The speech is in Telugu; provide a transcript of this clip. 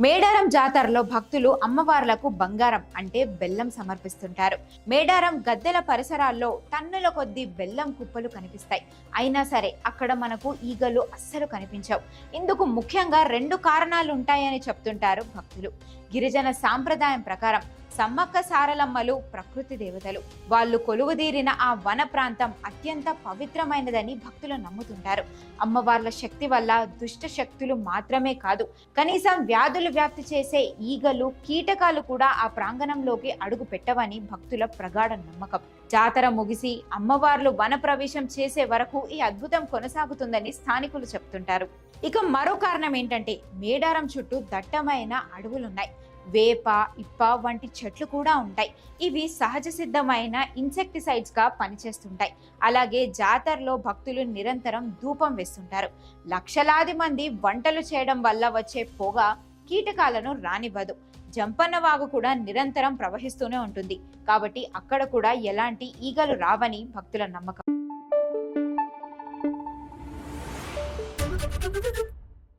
మేడారం జాతరలో భక్తులు అమ్మవార్లకు బంగారం అంటే బెల్లం సమర్పిస్తుంటారు. మేడారం గద్దెల పరిసరాల్లో టన్నుల కొద్దీ బెల్లం కుప్పలు కనిపిస్తాయి. అయినా సరే అక్కడ మనకు ఈగలు అస్సలు కనిపించవు. ఇందుకు ముఖ్యంగా రెండు కారణాలు ఉంటాయని చెప్తుంటారు భక్తులు. గిరిజన సాంప్రదాయం ప్రకారం సమ్మక్క సారలమ్మలు ప్రకృతి దేవతలు. వాళ్ళు కొలువుదీరిన ఆ వన ప్రాంతం అత్యంత పవిత్రమైనదని భక్తులు నమ్ముతుంటారు. అమ్మవార్ల శక్తి వల్ల దుష్ట శక్తులు మాత్రమే కాదు కనీసం వ్యాధులు వ్యాప్తి చేసే ఈగలు కీటకాలు కూడా ఆ ప్రాంగణంలోకి అడుగు పెట్టవని భక్తుల ప్రగాఢ నమ్మకం. జాతర ముగిసి అమ్మవార్లు వన ప్రవేశం చేసే వరకు ఈ అద్భుతం కొనసాగుతుందని స్థానికులు చెప్తుంటారు. ఇక మరో కారణం ఏంటంటే మేడారం చుట్టూ దట్టమైన అడవులున్నాయి. వేప ఇప్ప వంటి చెట్లు కూడా ఉంటాయి. ఇవి సహజ సిద్ధమైన ఇన్సెక్టిసైడ్స్గా పనిచేస్తుంటాయి. అలాగే జాతరలో భక్తులు నిరంతరం ధూపం వేస్తుంటారు. లక్షలాది మంది వంటలు చేయడం వల్ల వచ్చే పొగ కీటకాలను రానివ్వదు. జంపన్న వాగు కూడా నిరంతరం ప్రవహిస్తూనే ఉంటుంది. కాబట్టి అక్కడ కూడా ఎలాంటి ఈగలు రావని భక్తుల నమ్మకం.